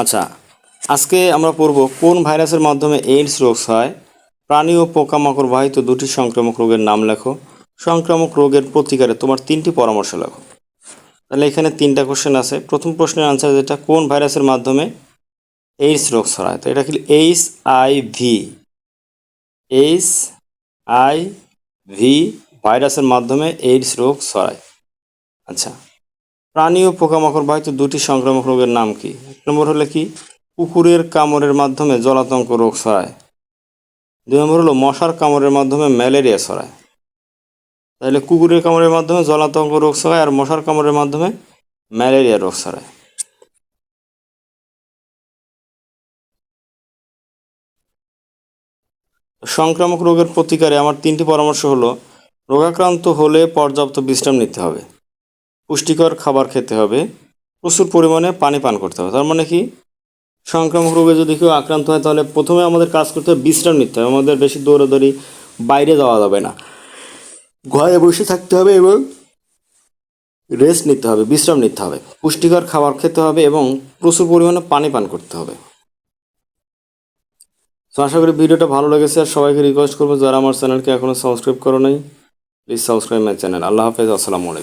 আচ্ছা আজকে আমরা পড়ব কোন ভাইরাসের মাধ্যমে এইডস রোগ হয়। প্রাণী ও পোকামাকড় বাহিত দুটি সংক্রামক রোগের নাম লেখো। সংক্রামক রোগের প্রতিকারে তোমার তিনটি পরামর্শ লেখো। তাহলে এখানে তিনটা কোশ্চেন আছে। প্রথম প্রশ্নের আনসার যেটা, কোন ভাইরাসের মাধ্যমে এইডস রোগ ছড়ায়? তো এটা কি H I V H I V ভাইরাসের মাধ্যমে এইডস রোগ ছড়ায়। আচ্ছা প্রাণী ও পোকামাকড় বাহিত দুটি সংক্রামক রোগের নাম কি? নম্বর হলে কি? কুকুরের কামড়ের মাধ্যমে জলাতঙ্ক রোগ ছড়ায়। দুই নম্বর হলো মশার কামড়ের মাধ্যমে ম্যালেরিয়া ছড়ায়। তাহলে কুকুরের কামড়ের মাধ্যমে জলাতঙ্ক রোগ ছড়ায় আর মশার কামড়ের মাধ্যমে ম্যালেরিয়া রোগ ছড়ায়। সংক্রামক রোগের প্রতিকারে আমার তিনটি পরামর্শ হলো, রোগাক্রান্ত হলে পর্যাপ্ত বিশ্রাম নিতে হবে, পুষ্টিকর খাবার খেতে হবে প্রচুর পরিমাণে পানি পান করতে হবে তার মানে কি? সংক্রামক রোগে যদি কেউ আক্রান্ত হয়, তাহলে প্রথমে আমাদের কাজ করতে হবে বিশ্রাম নিতে হবে আমাদের বেশি দৌড়াদৌড়ি বাইরে যাওয়া যাবে না। ঘরে বসে থাকতে হবে এবং রেস্ট নিতে হবে, বিশ্রাম নিতে হবে। পুষ্টিকর খাবার খেতে হবে এবং প্রচুর পরিমাণে পানি পান করতে হবে। তো আশা করি ভিডিওটা ভালো লেগেছে। আর সবাইকে রিকোয়েস্ট করব, যারা আমার চ্যানেলকে এখনও সাবস্ক্রাইব করো নাই প্লিজ সাবস্ক্রাইব মাই চ্যানেল আল্লাহ হাফেজ, আসসালামু আলাইকুম।